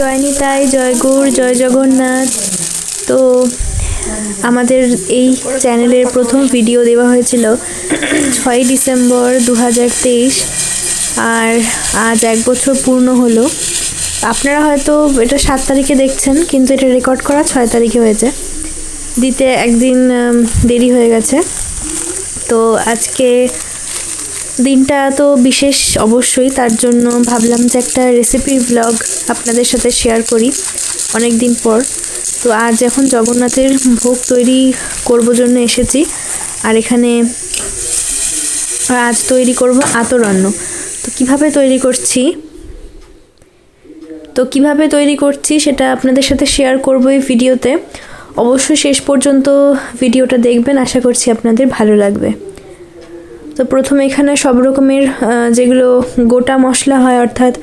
জয় নিতাই জয় গৌর, জয় জগন্নাথ। তো আমাদের এই চ্যানেলের প্রথম ভিডিও দেওয়া হয়েছিল ছয়ই ডিসেম্বর দু হাজার তেইশ আর আজ এক বছর পূর্ণ হলো। আপনারা হয়তো এটা সাত তারিখে দেখছেন, কিন্তু এটা রেকর্ড করা ছয় তারিখে হয়েছে। দিতে একদিন দেরি হয়ে গেছে। তো আজকে দিনটা তো বিশেষ অবশ্যই, তার জন্য ভাবলাম যে একটা রেসিপি ব্লগ আপনাদের সাথে শেয়ার করি অনেক দিন পর। তো আজ এখন জগন্নাথের ভোগ তৈরি করব জন্য এসেছি, আর এখানে আজ তৈরি করব আতরান্ন তো কীভাবে তৈরি করছি? তো কীভাবে তৈরি করছি সেটা আপনাদের সাথে শেয়ার করব এই ভিডিওতে অবশ্যই শেষ পর্যন্ত ভিডিওটা দেখবেন, আশা করছি আপনাদের ভালো লাগবে। তো প্রথমে এখানে সব রকমের যেগুলো গোটা মশলা হয়, অর্থাৎ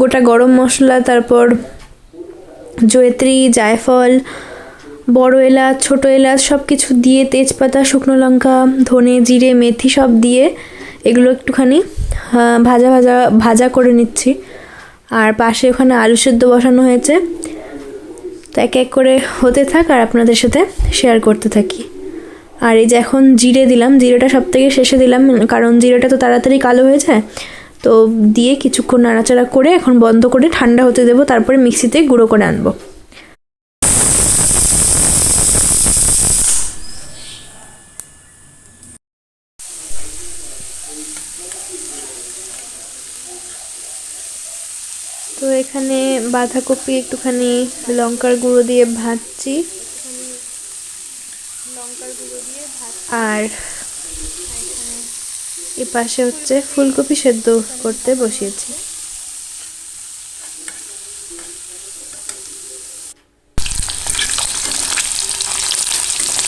গোটা গরম মশলা, তারপর জয়ত্রী, জায়ফল, বড় এলাচ, ছোট এলাচ সব কিছু দিয়ে তেজপাতা, শুকনো লঙ্কা, ধনে, জিরে, মেথি সব দিয়ে এগুলো একটুখানি ভাজা ভাজা ভাজা করে নিচ্ছি। আর পাশে ওখানে আলু সেদ্ধ বসানো হয়েছে। তো এক এক করে হতে থাক আর আপনাদের সাথে শেয়ার করতে থাকি। আর এই যে এখন জিরে দিলাম, জিরেটা সব থেকে শেষে দিলাম, কারণ জিরেটা তো তাড়াতাড়ি কালো হয়ে যায়। তো দিয়ে কিছুক্ষণ নাড়াচাড়া করে এখন বন্ধ করে ঠান্ডা হতে দেবো, তারপরে মিক্সিতে গুঁড়ো করে আনব। তো এখানে বাঁধাকপি একটুখানি লঙ্কার গুঁড়ো দিয়ে ভাজছি। আর এ পাশে হচ্ছে ফুলকপি সেদ্ধ করতে বসিয়েছি।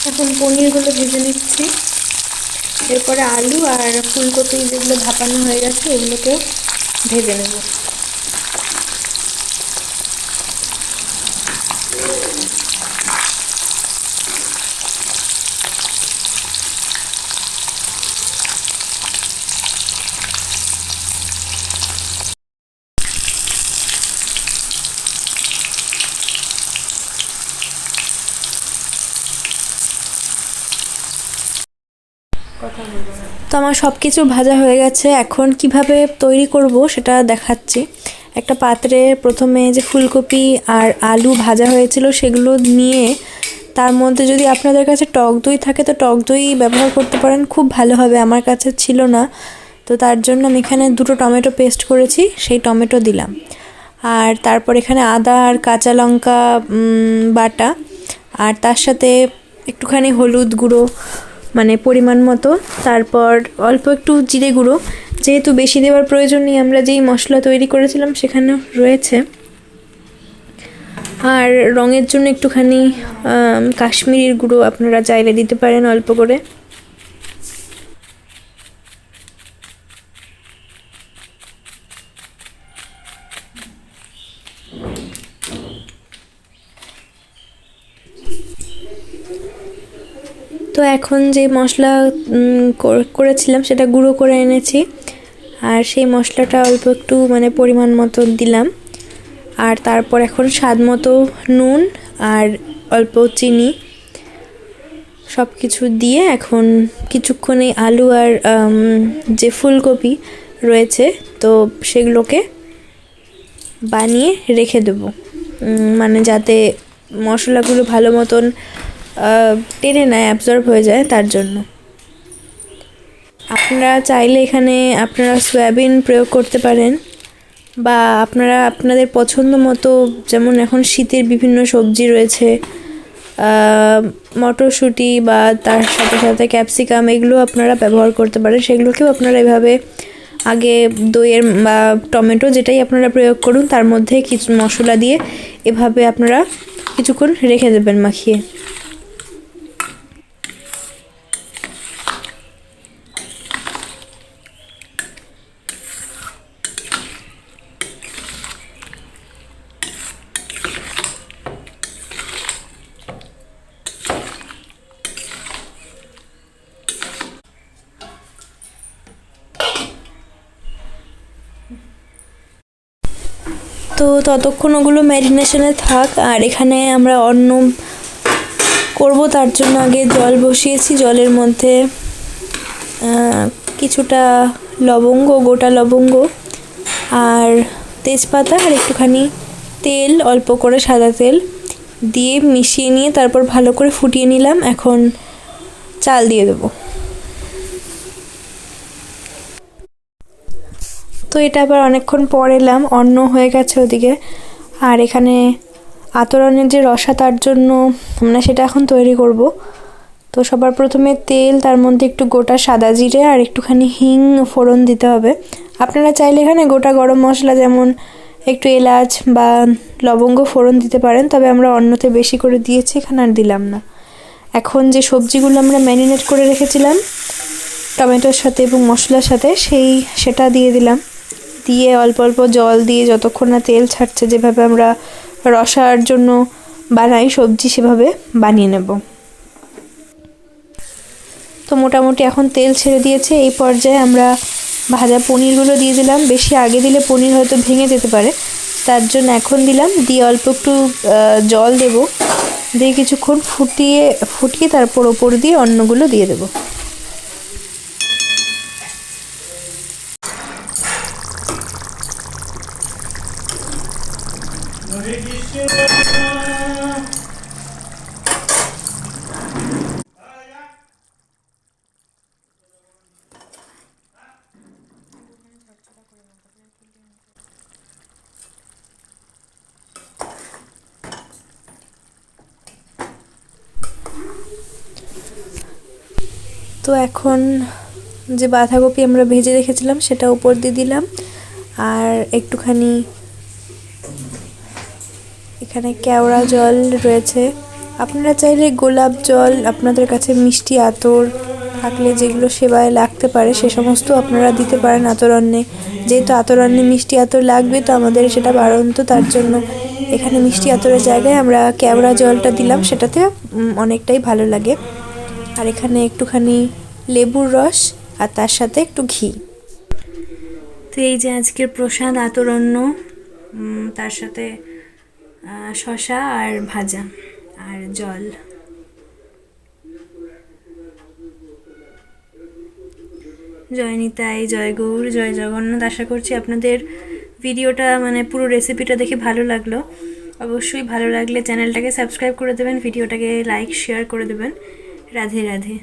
এখন পনিরগুলো ভেজে নিচ্ছি। এরপরে আলু আর ফুলকপি যেগুলো ভাপানো হয়ে গেছে, ওগুলোকেও ভেজে নেব। তো আমার সব কিছু ভাজা হয়ে গেছে। এখন কীভাবে তৈরি করব সেটা দেখাচ্ছি। একটা পাত্রে প্রথমে যে ফুলকপি আর আলু ভাজা হয়েছিল সেগুলো নিয়ে তার মধ্যে যদি আপনাদের কাছে টক দই থাকে, তো টক দই ব্যবহার করতে পারেন। খুব ভালো হবে, আমার কাছে ছিল না। তো তার জন্য আমি এখানে দুটো টমেটো পেস্ট করেছি, সেই টমেটো দিলাম। আর তারপর এখানে আদা আর কাঁচা লঙ্কা বাটা। আর তার সাথে একটুখানি হলুদ গুঁড়ো মানে পরিমাণ মতো। তারপর অল্প একটু জিরে গুঁড়ো। যেহেতু বেশি দেওয়ার প্রয়োজন নেই, আমরা যেই মশলা তৈরি করেছিলাম সেখানে রয়েছে। আর রঙের জন্য একটুখানি কাশ্মীরির গুঁড়ো আপনারা চাইলে দিতে পারেন অল্প করে। তো এখন যে মশলা করেছিলাম সেটা গুঁড়ো করে এনেছি। আর সেই মশলাটা অল্প একটু মানে পরিমাণ মতো দিলাম। আর তারপর এখন স্বাদ মতো নুন আর অল্প চিনি সব কিছু দিয়ে এখন কিছুক্ষণে আলু আর যে ফুলকপি রয়েছে, তো সেগুলোকে বানিয়ে রেখে দেবো। মানে যাতে মশলাগুলো ভালো মতন টেনে নেয় অ্যাবজর্ব হয়ে যায় তার জন্য। আপনারা চাইলে এখানে আপনারা সয়াবিন প্রয়োগ করতে পারেন বা আপনারা আপনাদের পছন্দ মতো যেমন এখন শীতের বিভিন্ন সবজি রয়েছে মটরশুঁটি বা তার সাথে সাথে ক্যাপসিকাম এগুলো আপনারা ব্যবহার করতে পারেন। সেগুলোকেও আপনারা এভাবে আগে দইয়ের বা টমেটো যেটাই আপনারা প্রয়োগ করুন, তার মধ্যে কিছু মশলা দিয়ে এভাবে আপনারা কিছুক্ষণ রেখে দেবেন মাখিয়ে। তো ততক্ষণ ওগুলো ম্যারিনেশনে থাক, আর এখানে আমরা অন্ন করব, তার জন্য আগে জল বসিয়েছি, জলের মধ্যে কিছুটা লবঙ্গ, গোটা লবঙ্গ আর তেজপাতা আর একটুখানি তেল, অল্প করে সাদা তেল দিয়ে মিশিয়ে নিয়ে তারপর ভালো করে ফুটিয়ে নিলাম। এখন চাল দিয়ে দেবো। তো এটা আবার অনেকক্ষণ পর এলাম, অন্ন হয়ে গেছে ওদিকে। আর এখানে আতরণের যে রসা, তার জন্য আমরা সেটা এখন তৈরি করব। তো সবার প্রথমে তেল, তার মধ্যে একটু গোটা সাদা জিরে আর একটুখানি হিং ফোড়ন দিতে হবে। আপনারা চাইলে এখানে গোটা গরম মশলা যেমন একটু এলাচ বা লবঙ্গ ফোড়ন দিতে পারেন, তবে আমরা অন্যতে বেশি করে দিয়েছি, এখানে আর দিলাম না। এখন যে সবজিগুলো আমরা ম্যারিনেট করে রেখেছিলাম, টমেটোর সাথে এবং মশলার সাথে, সেই সেটা দিয়ে দিলাম। দিয়ে অল্প অল্প জল দিয়ে যতক্ষণ না তেল ছাড়ছে, যেভাবে আমরা রসার জন্য বানাই সবজি, সেভাবে বানিয়ে নেব। তো মোটামুটি এখন তেল ছেড়ে দিয়েছে। এই পর্যায়ে আমরা ভাজা পনিরগুলো দিয়ে দিলাম। বেশি আগে দিলে পনির হয়তো ভেঙে যেতে পারে। তার জন্য এখন দিলাম। দিয়ে অল্প একটু জল দেব। দিয়ে কিছুক্ষণ ফুটিয়ে ফুটিয়ে তারপর ওপর দিয়ে অন্যগুলো দিয়ে দেবো। তো এখন যে বাঁধাকপি আমরা ভেজে রেখেছিলাম সেটা উপর দিয়ে দিলাম। আর একটুখানি এখানে কেওড়া জল রয়েছে। আপনারা চাইলে গোলাপ জল, আপনাদের কাছে মিষ্টি আতর থাকলে যেগুলো সেবায় লাগতে পারে, সে সমস্ত আপনারা দিতে পারেন আতরণ্যে যেহেতু আতরণ্যে মিষ্টি আতর লাগবে, তো আমাদের সেটা বাড়ন্ত তার জন্য। এখানে মিষ্টি আতরের জায়গায় আমরা কেওড়া জলটা দিলাম, সেটাতে অনেকটাই ভালো লাগে। আর এখানে একটুখানি লেবুর রস আর তার সাথে একটু ঘি। তো এই যে আজকের প্রসাদ আতরণ্য তার সাথে শশা আর ভাজা আর জল। জয় নিতাই, জয় গৌর, জয় জগন্নাথ। আশা করছি আপনাদের ভিডিওটা মানে পুরো রেসিপিটা দেখে ভালো লাগল। অবশ্যই ভালো লাগলে চ্যানেলটাকে সাবস্ক্রাইব করে দেবেন, ভিডিওটাকে লাইক শেয়ার করে দেবেন। রাধে রাধে।